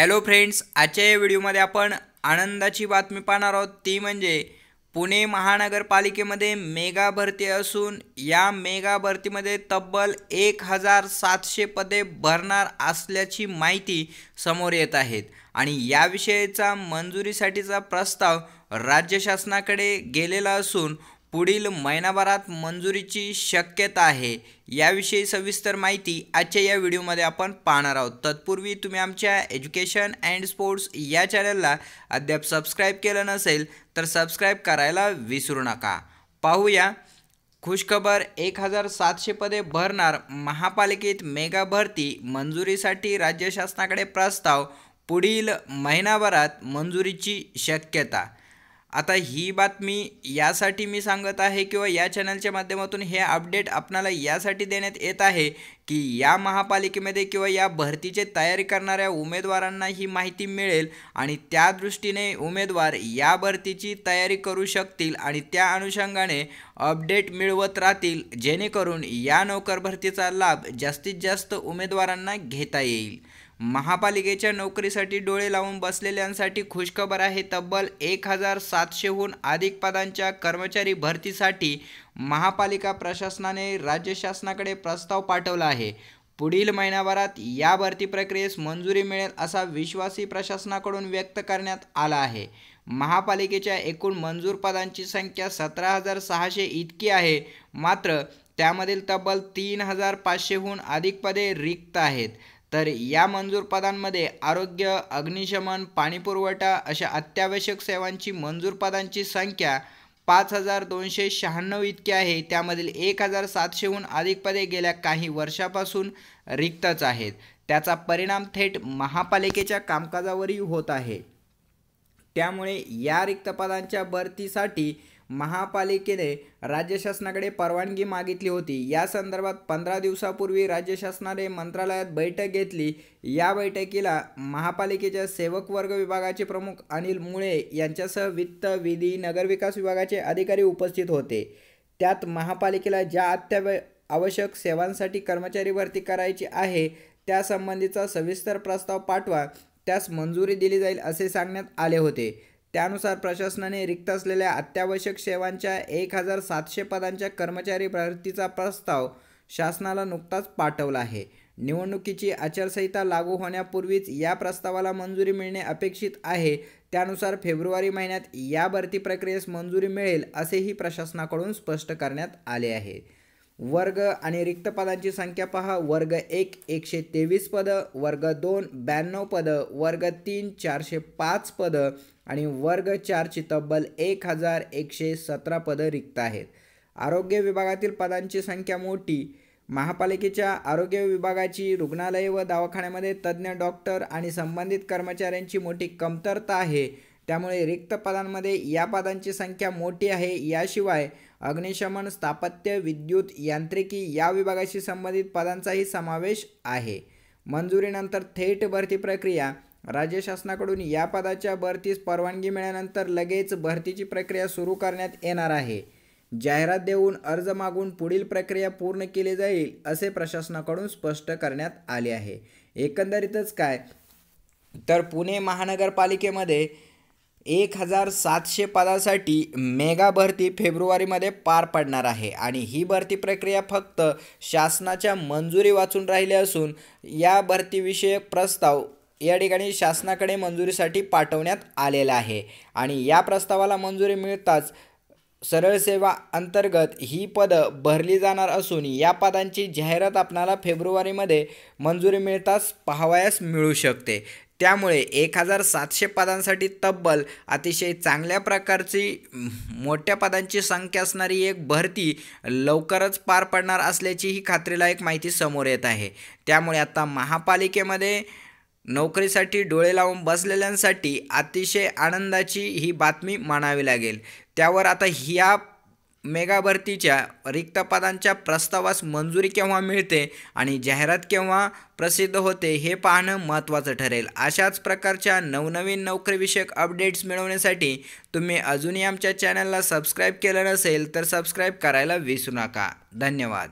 Hello friends आजच्या या व्हिडिओमध्ये आपण आनंदाची बातमी पाहणार आहोत. ती म्हणजे पुणे महानगरपालिकेमध्ये मेगा भरती असून या मेगा भरतीमध्ये तब्बल एक हजार सातशे पदे भरणार असल्याची माहिती समोर येत आहेत. आणि याविषयीचा मंजुरीसाठीचा प्रस्ताव राज्य शासनाकडे गेलेला असून पुढील महिनाभरात मंजुरीची शक्यता आहे. याविषयी सविस्तर माहिती आजच्या या व्हिडिओमध्ये आपण पाहणार आहोत. तत्पूर्वी तुम्ही आमच्या एज्युकेशन अँड स्पोर्ट्स या चॅनलला अद्याप सबस्क्राईब केलं नसेल तर सबस्क्राईब करायला विसरू नका. पाहूया. खुशखबर एक हजार सातशे पदे भरणार महापालिकेत मेगा भरती मंजुरीसाठी राज्य शासनाकडे प्रस्ताव. पुढील महिनाभरात मंजुरीची शक्यता. आता ही बातमी यासाठी मी सांगत आहे किंवा या चॅनलच्या माध्यमातून हे अपडेट आपणाला यासाठी देण्यात येत आहे की या महापालिकेमध्ये किंवा या भरतीचे तयारी करणाऱ्या उमेदवारांना ही माहिती मिळेल आणि त्या दृष्टीने उमेदवार या भरतीची तयारी करू शकतील आणि त्या अनुषंगाने अपडेट मिळवत राहतील जेणेकरून या नोकर भरतीचा लाभ जास्तीत जास्त उमेदवारांना घेता येईल. महापालिकेच्या नोकरीसाठी डोळे लावून बसलेल्यांसाठी खुशखबर आहे. तब्बल एक हजार सातशेहून अधिक पदांच्या कर्मचारी भरतीसाठी महापालिका प्रशासनाने राज्य शासनाकडे प्रस्ताव पाठवला आहे. पुढील महिनाभरात या भरती प्रक्रियेस मंजुरी मिळेल असा विश्वासी प्रशासनाकडून व्यक्त करण्यात आला आहे. महापालिकेच्या एकूण मंजूर पदांची संख्या सतरा हजार सहाशे इतकी आहे. मात्र त्यामधील तब्बल तीन हजार पाचशेहून अधिक पदे रिक्त आहेत. तर या मंजूर पदांमध्ये आरोग्य अग्निशमन पाणीपुरवठा अशा अत्यावश्यक सेवांची मंजूर पदांची संख्या पाच हजार दोनशे शहाण्णव इतकी आहे. त्यामधील एक हजार सातशेहून अधिक पदे गेल्या काही वर्षापासून रिक्तच आहेत. त्याचा परिणाम थेट महापालिकेच्या कामकाजावरही होत आहे. त्यामुळे या रिक्त पदांच्या भरतीसाठी महापालिकेने राज्य शासनाकडे परवानगी मागितली होती. या संदर्भात पंधरा दिवसापूर्वी राज्य शासनाने मंत्रालयात बैठक घेतली. या बैठकीला महापालिकेच्या सेवक वर्ग विभागाचे प्रमुख अनिल मुळे यांच्यासह वित्त विधी नगरविकास विभागाचे अधिकारी उपस्थित होते. त्यात महापालिकेला ज्या अत्याव आवश्यक सेवांसाठी कर्मचारी भरती करायची आहे त्यासंबंधीचा सविस्तर प्रस्ताव पाठवा. त्यास मंजुरी दिली जाईल असे सांगण्यात आले होते. त्यानुसार प्रशासनाने रिक्त असलेल्या अत्यावश्यक सेवांच्या एक हजार सातशे पदांच्या कर्मचारी भरतीचा प्रस्ताव शासनाला नुकताच पाठवला आहे. निवडणुकीची आचारसंहिता लागू होण्यापूर्वीच या प्रस्तावाला मंजुरी मिळणे अपेक्षित आहे. त्यानुसार फेब्रुवारी महिन्यात या भरती प्रक्रियेस मंजुरी मिळेल असेही प्रशासनाकडून स्पष्ट करण्यात आले आहे. वर्ग आणि रिक्त पदांची संख्या पहा. वर्ग एक एकशे तेवीस पदं वर्ग दोन ब्याण्णव पदं वर्ग तीन चारशे पाच पदं आणि वर्ग चारची तब्बल एक हजार एकशे सतरा पदं रिक्त आहेत. आरोग्य विभागातील पदांची संख्या मोठी. महापालिकेच्या आरोग्य विभागाची रुग्णालये व दवाखान्यामध्ये तज्ज्ञ डॉक्टर आणि संबंधित कर्मचाऱ्यांची मोठी कमतरता आहे. त्यामुळे रिक्त पदांमध्ये या पदांची संख्या मोठी आहे. याशिवाय अग्निशमन स्थापत्य विद्युत यांत्रिकी या विभागाशी संबंधित पदांचाही समावेश आहे. मंजुरीनंतर थेट भरती प्रक्रिया राज्य शासनाकडून या पदाच्या भरतीस परवानगी मिळाल्यानंतर लगेच भरतीची प्रक्रिया सुरू करण्यात येणार आहे. जाहिरात देऊन अर्ज मागून पुढील प्रक्रिया पूर्ण केली जाईल असे प्रशासनाकडून स्पष्ट करण्यात आले आहे. एकंदरीतच काय? तर पुणे महानगरपालिकेमध्ये एक हजार सातशे पदासाठी मेगा भरती फेब्रुवारीमध्ये पार पडणार आहे आणि ही भरती प्रक्रिया फक्त शासनाच्या मंजुरी वाचून राहिली असून या भरतीविषयक प्रस्ताव या ठिकाणी शासनाकडे मंजुरीसाठी पाठवण्यात आलेला आहे. आणि या प्रस्तावाला मंजुरी मिळताच सरळ सेवा अंतर्गत ही पदं भरली जाणार असून या पदांची जाहिरात आपणाला फेब्रुवारीमध्ये मंजुरी मिळताच पाहावयास मिळू शकते. त्यामुळे एक हजार सातशे पदांसाठी तब्बल अतिशय चांगल्या प्रकारची मोठ्या पदांची संख्या असणारी एक भरती लवकरच पार पडणार असल्याची ही खात्रीलायक माहिती समोर येत आहे. त्यामुळे आता महापालिकेमध्ये नोकरीसाठी डोळे लावून बसलेल्यांसाठी अतिशय आनंदाची ही बातमी मानावी लागेल. त्यावर आता ह्या मेगा भरतीच्या रिक्त पदांच्या प्रस्तावास मंजुरी केव्हा मिळते आणि जाहिरात केव्हा प्रसिद्ध होते हे पाहणं महत्त्वाचं ठरेल. अशाच प्रकारच्या नवनवीन नोकरीविषयक अपडेट्स मिळवण्यासाठी तुम्ही अजूनही आमच्या चॅनलला सबस्क्राईब केलं नसेल तर सबस्क्राईब करायला विसरू नका. धन्यवाद.